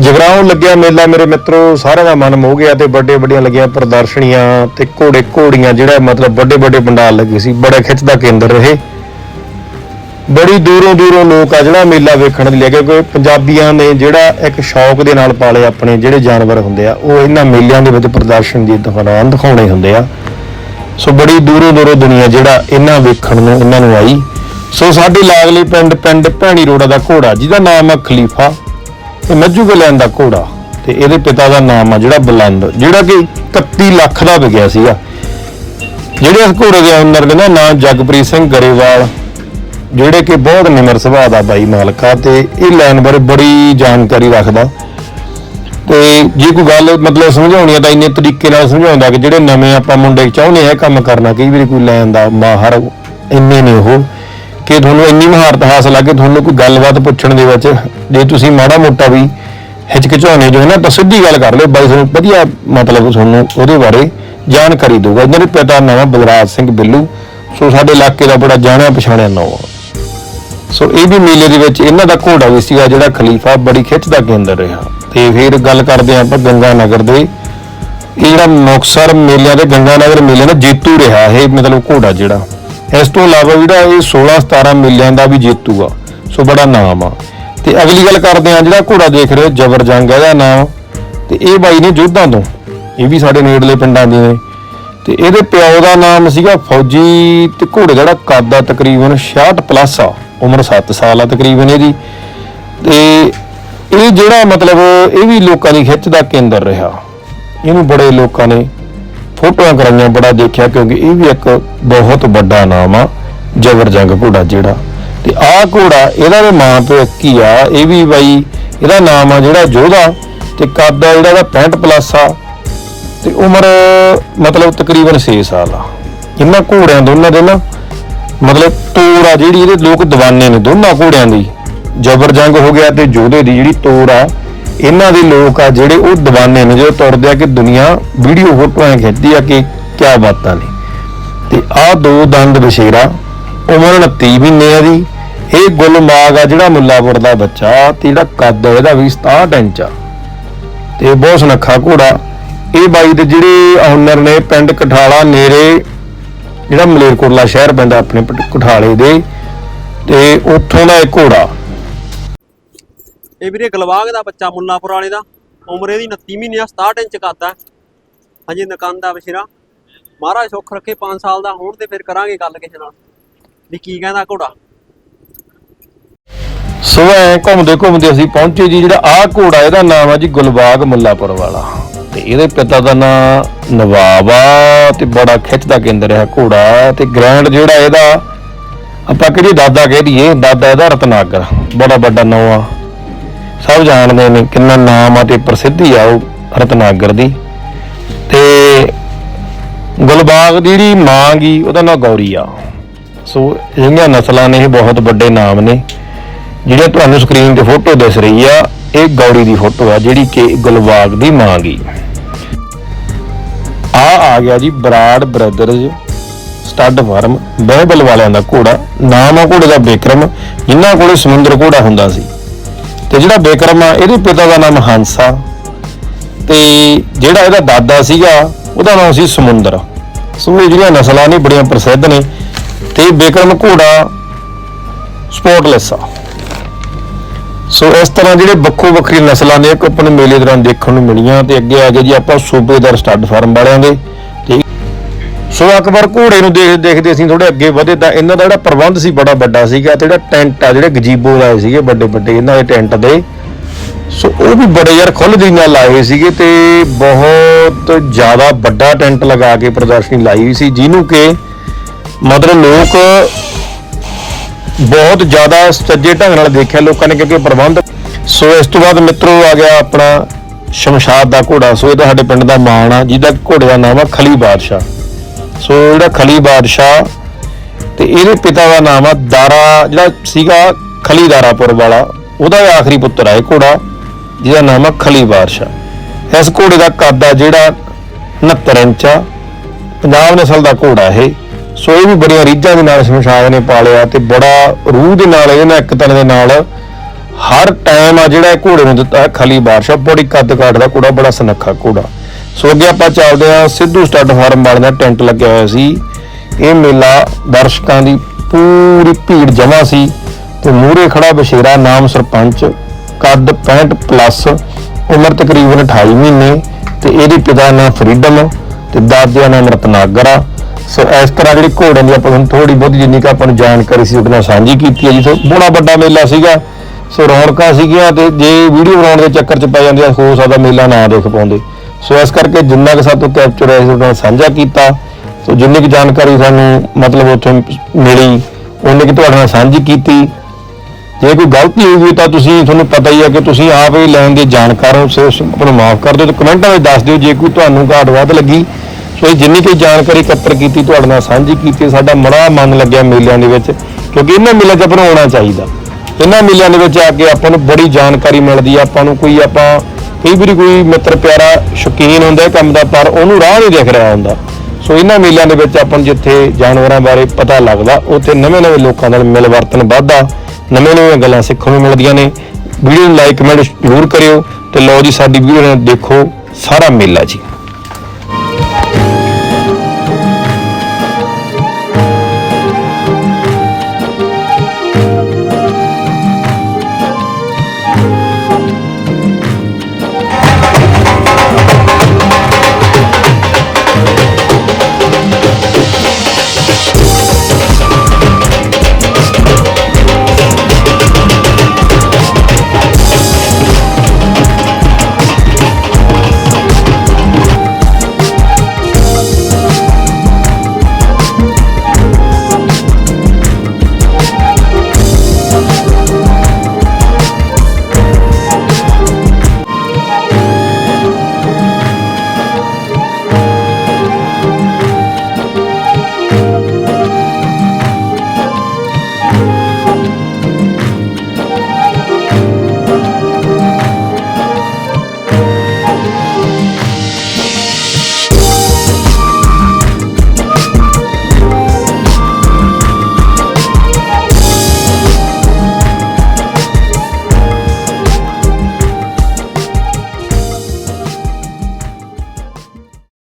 ਜਗਰਾਉਂ ਲੱਗਿਆ ਮੇਲਾ ਮੇਰੇ ਮਿੱਤਰੋ, ਸਾਰਿਆਂ ਦਾ ਮਨ ਮੋਹ ਗਿਆ ਤੇ ਵੱਡੇ ਵੱਡੀਆਂ ਲੱਗੀਆਂ ਪ੍ਰਦਰਸ਼ਨੀਆਂ ਤੇ ਘੋੜੇ ਘੋੜੀਆਂ ਜਿਹੜਾ ਮਤਲਬ ਵੱਡੇ ਵੱਡੇ ਪੰਡਾਲ ਲੱਗੇ ਸੀ, ਬੜਾ ਖਿੱਚ ਦਾ ਕੇਂਦਰ ਰਹੇ। ਬੜੀ ਦੂਰੋਂ ਦੂਰੋਂ ਲੋਕ ਆ ਜਿਹੜਾ ਮੇਲਾ ਵੇਖਣ ਦੇ ਲਈ ਕਿਉਂਕਿ ਪੰਜਾਬੀਆਂ ਨੇ ਜਿਹੜਾ ਇੱਕ ਸ਼ੌਕ ਦੇ ਨਾਲ ਪਾਲੇ ਆਪਣੇ ਜਿਹੜੇ ਜਾਨਵਰ ਹੁੰਦੇ ਆ, ਉਹ ਇਹਨਾਂ ਮੇਲਿਆਂ ਦੇ ਵਿੱਚ ਪ੍ਰਦਰਸ਼ਨ ਦੀ ਦਿਖਾਉਣ ਦਿਖਾਉਣੇ ਹੁੰਦੇ ਆ। ਸੋ ਬੜੀ ਦੂਰੋਂ ਦੂਰੋਂ ਦੁਨੀਆ ਜਿਹੜਾ ਇਹਨਾਂ ਵੇਖਣ ਨੂੰ, ਇਹਨਾਂ ਨੂੰ ਆਈ। ਸੋ ਸਾਡੇ ਲਾਗਲੇ ਪਿੰਡ ਪਿੰਡ ਭੈਣੀ ਰੋੜਾ ਦਾ ਘੋੜਾ, ਜਿਹਦਾ ਨਾਮ ਆ ਖਲੀਫਾ ਇਹ ਮੱਝੂ ਗਲਿਆਂ ਦਾ ਘੋੜਾ, ਤੇ ਇਹਦੇ ਪਿਤਾ ਦਾ ਨਾਮ ਆ ਜਿਹੜਾ ਬਲੰਦ, ਜਿਹੜਾ ਕਿ 31 ਲੱਖ ਦਾ ਵਿਕਿਆ ਸੀਗਾ। ਜਿਹੜੇ ਇਸ ਘੋੜੇ ਦੇ ਓਨਰ ਦੇ ਨਾ ਨਾਮ ਜਗਪ੍ਰੀਤ ਸਿੰਘ ਗਰੇਵਾਲ ਜਿਹੜੇ ਕਿ ਬਹੁਤ ਨਿਮਰ ਸੁਭਾਅ ਦਾ ਬਾਈ ਮਾਲਕਾ ਤੇ ਇਹ ਲੈਣ ਬਾਰੇ ਬੜੀ ਜਾਣਕਾਰੀ ਰੱਖਦਾ। ਤੇ ਜੇ ਕੋਈ ਗੱਲ ਮਤਲਬ ਸਮਝਾਉਣੀ ਹੈ ਤਾਂ ਇੰਨੇ ਤਰੀਕੇ ਨਾਲ ਸਮਝਾਉਂਦਾ ਕਿ ਜਿਹੜੇ ਨਵੇਂ ਆਪਾਂ ਮੁੰਡੇ ਚਾਹੁੰਦੇ ਆ ਕੰਮ ਕਰਨਾ, ਕਈ ਵਾਰੀ ਕੋਈ ਲੈਣ ਦਾ ਮਾਹਰ ਇੰਨੇ ਨੇ ਉਹ ਕਿ ਤੁਹਾਨੂੰ ਇੰਨੀ ਮਹਾਰਤ ਹਾਸਲ ਆ ਕਿ ਤੁਹਾਨੂੰ ਕੋਈ ਗੱਲਬਾਤ ਪੁੱਛਣ ਦੇ ਵਿੱਚ ਜੇ ਤੁਸੀਂ ਮਾੜਾ ਮੋਟਾ ਵੀ ਹਿਚਕਿਚਾਉਣੇ ਜੋ ਹੈ ਨਾ ਤਾਂ ਸਿੱਧੀ ਗੱਲ ਕਰ ਲਿਓ, ਬਾਈ ਤੁਹਾਨੂੰ ਵਧੀਆ ਮਤਲਬ ਤੁਹਾਨੂੰ ਉਹਦੇ ਬਾਰੇ ਜਾਣਕਾਰੀ ਦਊਗਾ। ਇਹਨਾਂ ਦੇ ਪਿਤਾ ਦਾ ਨਾਮ ਬਲਰਾਜ ਸਿੰਘ ਬਿੱਲੂ, ਸੋ ਸਾਡੇ ਇਲਾਕੇ ਦਾ ਬੜਾ ਜਾਣਿਆ ਪਛਾਣਿਆ ਨਾਮ ਸੋ ਇਹ ਵੀ ਮੇਲੇ ਦੇ ਵਿੱਚ ਇਹਨਾਂ ਦਾ ਘੋੜਾ ਵੀ ਸੀਗਾ ਜਿਹੜਾ ਖਲੀਫਾ ਬੜੀ ਖਿੱਚ ਦਾ ਕੇਂਦਰ ਰਿਹਾ। ਤੇ ਫਿਰ ਗੱਲ ਕਰਦੇ ਹਾਂ ਆਪਾਂ ਗੰਗਾ ਨਗਰ ਦੇ। ਇਹ ਜਿਹੜਾ ਮੁਕਸਰ ਮੇਲਿਆਂ ਦੇ ਗੰਗਾ ਨਗਰ ਮੇਲੇ ਦਾ ਜੇਤੂ ਰਿਹਾ ਇਹ ਮਤਲਬ ਘੋੜਾ ਜਿਹੜਾ। ਇਸ ਤੋਂ ਇਲਾਵਾ ਜਿਹੜਾ ਇਹ 16 17 ਮੇਲਿਆਂ ਦਾ ਵੀ ਜੇਤੂ ਆ। ਸੋ ਬੜਾ ਨਾਮ ਆ। ਤੇ ਅਗਲੀ ਗੱਲ ਕਰਦੇ ਹਾਂ ਜਿਹੜਾ ਘੋੜਾ ਦੇਖ ਰਹੇ ਹੋ ਜਬਰ ਜੰਗ ਇਹਦਾ ਨਾਮ। ਤੇ ਇਹ ਬਾਈ ਨੇ ਜੋਧਾਂ ਤੋਂ। ਇਹ ਵੀ ਸਾਡੇ ਨੇੜਲੇ ਪਿੰਡਾਂ ਦੇ ਨੇ। ਤੇ ਇਹਦੇ ਪਿਓ ਦਾ ਨਾਮ ਸੀਗਾ ਫੌਜੀ ਤੇ ਘੋੜੇ ਦਾ ਜਿਹੜਾ ਕੱਦ ਆ ਤਕਰੀਬਨ 66 ਪਲੱਸ ਆ। ਉਮਰ 7 ਸਾਲ ਆ ਤਕਰੀਬਨ ਇਹਦੀ। ਤੇ ਇਹ ਜਿਹੜਾ ਮਤਲਬ ਇਹ ਵੀ ਲੋਕਾਂ ਦੀ ਖਿੱਚ ਦਾ ਕੇਂਦਰ ਰਿਹਾ। ਇਹਨੂੰ ਬੜੇ ਲੋਕਾਂ ਨੇ ਫੋਟੋਆਂ ਕਰਾਈਆਂ, ਬੜਾ ਦੇਖਿਆ, ਕਿਉਂਕਿ ਇਹ ਵੀ ਇੱਕ ਬਹੁਤ ਵੱਡਾ ਨਾਮ ਆ, ਜਬਰ ਜੰਗ ਘੋੜਾ ਜਿਹੜਾ। ਤੇ ਆਹ ਘੋੜਾ ਇਹਦਾ ਵੀ ਮਾਂ ਪਿਓ ਇੱਕ ਹੀ ਆ, ਇਹ ਵੀ ਬਾਈ ਇਹਦਾ ਨਾਮ ਆ ਜਿਹੜਾ ਜੋਧਾ ਤੇ ਕੱਦ ਆ ਜਿਹੜਾ ਇਹਦਾ 65 ਪਲੱਸ ਆ। ਤੇ ਉਮਰ ਮਤਲਬ ਤਕਰੀਬਨ 6 ਸਾਲ ਆ। ਇਹਨਾਂ ਘੋੜਿਆਂ ਦੋਨਾਂ ਦੇ ਨਾ ਮਤਲਬ ਤੋੜ ਆ ਜਿਹੜੀ ਇਹਦੇ ਲੋਕ ਦੀਵਾਨੇ ਨੇ ਦੋਨਾਂ ਘੋੜਿਆਂ ਦੀ। ਜਬਰ ਜੰਗ ਹੋ ਗਿਆ ਤੇ ਜੋਧੇ ਦੀ ਜਿਹੜੀ ਤੋੜ ਆ, ਇਹਨਾਂ ਦੇ ਲੋਕ ਆ ਜਿਹੜੇ ਉਹ ਦੀਵਾਨੇ ਨੇ, ਜਦੋਂ ਤੁਰਦੇ ਆ ਕਿ ਦੁਨੀਆ ਵੀਡੀਓ ਫੋਟੋਆਂ ਖਿੱਚਦੀ ਆ ਕਿ ਕਿਆ ਬਾਤਾਂ ਨੇ। ਤੇ ਆਹ ਦੋ ਦੰਦ ਬਸ਼ੇਰਾ ਉਮਰ 29 ਮਹੀਨੇ ਆ ਦੀ, ਇਹ ਗੁਲਮਾਗ ਆ ਜਿਹੜਾ ਮੁੱਲਾਪੁਰ ਦਾ ਬੱਚਾ ਤੇ ਜਿਹੜਾ ਕੱਦ ਆ, ਇਹਦਾ ਵੀ 67 ਇੰਚ ਆ। ਤੇ ਬਹੁਤ ਸੁਨੱਖਾ ਘੋੜਾ। ਇਹ ਬਾਈ ਦੇ ਜਿਹੜੇ ਹੁਨਰ ਨੇ ਪਿੰਡ ਕਠਾਲਾ ਨੇੜੇ ਜਿਹੜਾ ਮਲੇਰਕੋਟਲਾ ਸ਼ਹਿਰ ਪੈਂਦਾ ਆਪਣੇ ਕਠਾਲੇ ਦੇ ਤੇ ਉੱਥੋਂ ਦਾ ਇੱਕ ਘੋੜਾ। ਇਹ ਵੀਰੇ ਗਲਵਾਗ ਦਾ ਬੱਚਾ ਮੁੱਲਾਪੁਰ ਵਾਲੇ ਦਾ। ਉਮਰ ਇਹਦੀ 29 ਮਹੀਨੇ ਆ 67 ਇੰਚ ਕੱਦ ਹਜੇ ਨਕੰਦ ਆ ਬਸ਼ੀਰਾ ਮਹਾਰਾਜ ਸੁੱਖ ਰੱਖੇ 5 ਸਾਲ ਦਾ ਹੋਣ ਤੇ ਫਿਰ ਕਰਾਂਗੇ ਗੱਲ ਕਿਸੇ ਨਾਲ। ਵੀ ਕੀ ਕਹਿੰਦਾ ਘੋੜਾ। ਸੋ ਐ ਘੁੰਮਦੇ ਘੁੰਮਦੇ ਅਸੀਂ ਪਹੁੰਚੇ ਜੀ ਜਿਹੜਾ ਆਹ ਘੋੜਾ ਇਹਦਾ ਨਾਮ ਆ ਜੀ ਗੁਲਬਾਗ ਮੁੱਲਾਪੁਰ ਵਾਲਾ। ਤੇ ਇਹਦੇ ਪਿਤਾ ਦਾ ਨਾਂ ਨਵਾਬ ਆ ਤੇ ਬੜਾ ਖਿੱਚ ਦਾ ਕੇਂਦਰ ਹੈ ਘੋੜਾ ਤੇ ਗ੍ਰੈਂਡ ਜਿਹੜਾ ਇਹਦਾ, ਆਪਾਂ ਕਿਹੜੀ ਦਾਦਾ ਕਹਿ ਦਈਏ, ਦਾਦਾ ਇਹਦਾ ਰਤਨਾਗਰ ਬੜਾ ਵੱਡਾ ਨਾਮ ਆ। ਸਭ ਜਾਣਦੇ ਨੇ ਕਿੰਨਾ ਨਾਮ ਆ ਤੇ ਪ੍ਰਸਿੱਧੀ ਆ ਉਹ ਰਤਨਾਗਰ ਦੀ। ਤੇ ਗੁਲਬਾਗ ਦੀ ਜਿਹੜੀ ਮਾਂ ਗਈ ਉਹਦਾ ਨਾਂ ਗੌਰੀ ਆ। ਸੋ ਜਿਹੜੀਆਂ ਨਸਲਾਂ ਨੇ ਇਹ ਬਹੁਤ ਵੱਡੇ ਨਾਮ ਨੇ। ਜਿਹੜੇ ਤੁਹਾਨੂੰ ਸਕਰੀਨ ਤੇ ਫੋਟੋ ਦਿਸ ਰਹੀ ਆ, ਇਹ ਗੌਰੀ ਦੀ ਫੋਟੋ ਆ ਜਿਹੜੀ ਕਿ ਗੁਲਬਾਗ ਦੀ ਮਾਂ ਗਈ ਆ ਗਿਆ ਜੀ Brar brothers stud farm, Behbal ਵਾਲਿਆਂ ਦਾ ਘੋੜਾ, ਨਾਮ ਆ ਘੋੜੇ ਦਾ ਬੇਕਰਮ, ਜਿਨ੍ਹਾਂ ਕੋਲੇ ਸਮੁੰਦਰ ਘੋੜਾ ਹੁੰਦਾ ਸੀ। ਤੇ ਜਿਹੜਾ ਬੇਕਰਮ ਆ, ਇਹਦੇ ਪਿਤਾ ਦਾ ਨਾਮ ਹੰਸਾ। ਤੇ ਜਿਹੜਾ ਇਹਦਾ ਦਾਦਾ ਸੀਗਾ, ਉਹਦਾ ਨਾਮ ਸੀ ਸਮੁੰਦਰ। ਸੋ ਇਹ ਜਿਹੜੀਆਂ ਨਸਲਾਂ ਨੇ, ਬੜੀਆਂ ਪ੍ਰਸਿੱਧ ਨੇ। ਤੇ ਇਹ ਬੇਕਰਮ ਘੋੜਾ ਸਪੋਰਟਲੈਸ ਆ। ਸੋ ਇਸ ਤਰ੍ਹਾਂ ਜਿਹੜੇ ਵੱਖੋ ਵੱਖਰੀ ਨਸਲਾਂ ਨੇ, ਇੱਕ ਆਪਣੇ ਮੇਲੇ ਦੌਰਾਨ ਦੇਖਣ ਨੂੰ ਮਿਲੀਆਂ ਤੇ ਅੱਗੇ ਆ ਗਏ ਜੀ ਆਪਾਂ ਸੂਬੇਦਾਰ ਸਟੱਡ ਫਾਰਮ ਵਾਲਿਆਂ ਦੇ ਸੋ ਅਕਬਰ ਘੋੜੇ ਨੂੰ ਦੇਖ ਦੇਖਦੇ ਅਸੀਂ ਥੋੜੇ ਅੱਗੇ ਵਧੇ ਤਾਂ ਇਹਨਾਂ ਦਾ ਜਿਹੜਾ ਪ੍ਰਬੰਧ ਸੀ ਬੜਾ ਵੱਡਾ ਸੀਗਾ ਤੇ ਜਿਹੜਾ ਟੈਂਟ ਆ, ਜਿਹੜੇ ਗਜੀਬੋ ਲਾਏ ਸੀਗੇ ਵੱਡੇ ਵੱਡੇ ਇਹਨਾਂ ਦੇ ਟੈਂਟ ਦੇ। ਸੋ ਉਹ ਵੀ ਬੜੇ ਯਾਰ ਖੁੱਲ੍ਹ ਦੀ ਨਾਲ ਲਾਏ ਹੋਏ ਸੀਗੇ ਤੇ ਬਹੁਤ ਜ਼ਿਆਦਾ ਵੱਡਾ ਟੈਂਟ ਲਗਾ ਕੇ ਪ੍ਰਦਰਸ਼ਨੀ ਲਾਈ ਹੋਈ ਸੀ, ਜਿਹਨੂੰ ਕਿ ਮਤਲਬ ਲੋਕ ਬਹੁਤ ਜ਼ਿਆਦਾ ਸੱਜੇ ਢੰਗ ਨਾਲ ਦੇਖਿਆ ਲੋਕਾਂ ਨੇ ਕਿਉਂਕਿ ਪ੍ਰਬੰਧ। ਸੋ ਇਸ ਤੋਂ ਬਾਅਦ ਮਿੱਤਰੋ ਆ ਗਿਆ ਆਪਣਾ ਸ਼ਮਸ਼ਾਦ ਦਾ ਘੋੜਾ, ਸੋ ਇਹ ਤਾਂ ਸਾਡੇ ਪਿੰਡ ਦਾ ਮਾਣ ਆ, ਜਿਹਦਾ ਘੋੜੇ ਦਾ ਨਾਮ ਆ ਖਲੀ ਬਾਦਸ਼ਾਹ। ਸੋ ਜਿਹੜਾ ਖਲੀ ਬਾਦਸ਼ਾਹ ਤੇ ਇਹਦੇ ਪਿਤਾ ਦਾ ਨਾਮ ਆ ਦਾਰਾ, ਜਿਹੜਾ ਸੀਗਾ ਖਲੀਦਾਰਾਪੁਰ ਵਾਲਾ, ਉਹਦਾ ਇਹ ਆਖਰੀ ਪੁੱਤਰ ਆ ਇਹ ਘੋੜਾ, ਜਿਹਦਾ ਨਾਮ ਆ ਖਲੀ ਬਾਦਸ਼ਾਹ। ਇਸ ਘੋੜੇ ਦਾ ਕੱਦ ਆ ਜਿਹੜਾ 69 ਇੰਚ ਆ, ਪੰਜਾਬ ਨਸਲ ਦਾ ਘੋੜਾ ਇਹ। ਸੋ ਇਹ ਵੀ ਬੜੀਆਂ ਰੀਝਾਂ ਦੇ ਨਾਲ ਸ਼ਮਸ਼ਾਦ ਨੇ ਪਾਲਿਆ ਤੇ ਬੜਾ ਰੂਹ ਦੇ ਨਾਲ ਇਹਦੇ ਨਾਲ ਇੱਕ ਤਰ੍ਹਾਂ ਦੇ ਨਾਲ ਹਰ ਟਾਈਮ ਆ ਜਿਹੜਾ ਇਹ ਘੋੜੇ ਨੂੰ ਦਿੱਤਾ ਹੈ ਖਲੀ ਬਾਦਸ਼ਾਹ, ਬੜੀ ਕੱਦ ਕਾਠ ਦਾ ਘੋੜਾ, ਬੜਾ ਸੁਨੱਖਾ ਘੋੜਾ। ਸੋ ਅੱਗੇ ਆਪਾਂ ਚੱਲਦੇ ਆ ਸਿੱਧੂ ਸਟੱਡ ਫਾਰਮ ਵਾਲੇ ਦਾ ਟੈਂਟ ਲੱਗਿਆ ਹੋਇਆ ਸੀ। ਇਹ ਮੇਲਾ ਦਰਸ਼ਕਾਂ ਦੀ ਪੂਰੀ ਭੀੜ ਜਮਾ ਸੀ ਤੇ ਮੂਹਰੇ ਖੜਾ ਬਸ਼ੇਰਾ ਨਾਮ ਸਰਪੰਚ ਕੱਦ 65 ਪਲੱਸ ਉਮਰ ਤਕਰੀਬਨ 28 ਮਹੀਨੇ ਤੇ ਇਹਦੇ ਪਿਤਾ ਦਾ ਨਾਮ ਫਰੀडम ਤੇ ਦਾਦਿਆਂ ਨਾਮ ਰਤਨਾਗਰਾ। ਸੋ ਇਸ ਤਰ੍ਹਾਂ ਜਿਹੜੀ ਘੋੜਿਆਂ ਦੀ ਆਪਾਂ ਨੂੰ ਥੋੜੀ ਬਹੁਤੀ ਜਿੰਨੀ ਕੁ ਆਪਾਂ ਨੂੰ ਜਾਣਕਾਰੀ ਸੀ ਉਹਦੇ ਨਾਲ ਸਾਂਝੀ ਕੀਤੀ ਹੈ ਜੀ। ਸੋ ਬੜਾ ਵੱਡਾ ਮੇਲਾ ਸੀਗਾ। ਸੋ ਰੌਣਕਾਂ ਸੀਗੀਆਂ ਤੇ ਜੇ ਵੀਡੀਓ ਬਣਾਉਣ ਦੇ ਚੱਕਰ 'ਚ ਪੈ ਜਾਂਦੇ ਆ, ਹੋ ਸਕਦਾ ਮੇਲਾ ਨਾ ਦੇਖ ਪਾਉਂਦੇ। ਸੋ ਇਸ ਕਰਕੇ ਜਿੰਨਾ ਕਿ ਸਾਤੋਂ ਕੈਪਚਰ ਹੋਇਆ ਸੀ ਉਹਦੇ ਨਾਲ ਸਾਂਝਾ ਕੀਤਾ। ਸੋ ਜਿੰਨੀ ਕੁ ਜਾਣਕਾਰੀ ਸਾਨੂੰ ਮਤਲਬ ਉੱਥੋਂ ਮਿਲੀ, ਉਹਨੇ ਕਿ ਤੁਹਾਡੇ ਨਾਲ ਸਾਂਝੀ ਕੀਤੀ। ਜੇ ਕੋਈ ਗਲਤੀ ਹੋਈ ਹੋਈ ਤਾਂ ਤੁਸੀਂ, ਤੁਹਾਨੂੰ ਪਤਾ ਹੀ ਹੈ ਕਿ ਤੁਸੀਂ ਆਪ ਹੀ ਲੈਣ ਦੇ ਜਾਣਕਾਰ ਹੋ, ਸੋ ਉਸ ਨੂੰ ਮਾਫ ਕਰ ਦਿਓ ਤੇ ਕਮੈਂਟਾਂ ਵਿੱਚ ਦੱਸ ਦਿਓ ਜੇ ਕੋਈ ਤੁਹਾਨੂੰ ਘਾਟ ਵੱਧ ਲੱਗੀ। ਸੋ ਇਹ ਜਿੰਨੀ ਕੋਈ ਜਾਣਕਾਰੀ ਇਕੱਤਰ ਕੀਤੀ, ਤੁਹਾਡੇ ਨਾਲ ਸਾਂਝੀ ਕੀਤੀ, ਸਾਡਾ ਬੜਾ ਮਨ ਲੱਗਿਆ ਮੇਲਿਆਂ ਦੇ ਵਿੱਚ, ਕਿਉਂਕਿ ਇਹਨਾਂ ਮੇਲਿਆਂ 'ਚ ਆਪਾਂ ਨੂੰ ਆਉਣਾ ਚਾਹੀਦਾ। ਇਹਨਾਂ ਮੇਲਿਆਂ ਦੇ ਵਿੱਚ ਆ ਕੇ ਆਪਾਂ ਨੂੰ ਬੜੀ ਜਾਣਕਾਰੀ ਮਿਲਦੀ ਆ, ਆਪਾਂ ਨੂੰ ਕੋਈ ਆਪਾਂ ਕਈ ਵਾਰੀ ਕੋਈ ਮਿੱਤਰ ਪਿਆਰਾ ਸ਼ੌਕੀਨ ਹੁੰਦਾ ਇਹ ਕੰਮ ਦਾ, ਪਰ ਉਹਨੂੰ ਰਾਹ ਨਹੀਂ ਦਿਖ ਰਿਹਾ ਹੁੰਦਾ। ਸੋ ਇਹਨਾਂ ਮੇਲਿਆਂ ਦੇ ਵਿੱਚ ਆਪਾਂ ਜਿੱਥੇ ਜਾਨਵਰਾਂ ਬਾਰੇ ਪਤਾ ਲੱਗਦਾ, ਉੱਥੇ ਨਵੇਂ-ਨਵੇਂ ਲੋਕਾਂ ਨਾਲ ਮਿਲਵਰਤਨ ਵੱਧਦਾ, ਨਵੇਂ-ਨਵੇਂ ਗੱਲਾਂ ਸਿੱਖਣ ਨੂੰ ਮਿਲਦੀਆਂ ਨੇ। ਵੀਡੀਓ ਨੂੰ ਲਾਈਕ ਕਮੈਂਟ ਜ਼ਰੂਰ ਕਰਿਓ ਤੇ ਲਓ ਜੀ, ਸਾਡੀ ਵੀਡੀਓ ਨੂੰ ਦੇਖੋ ਸਾਰਾ ਮੇਲਾ ਜੀ।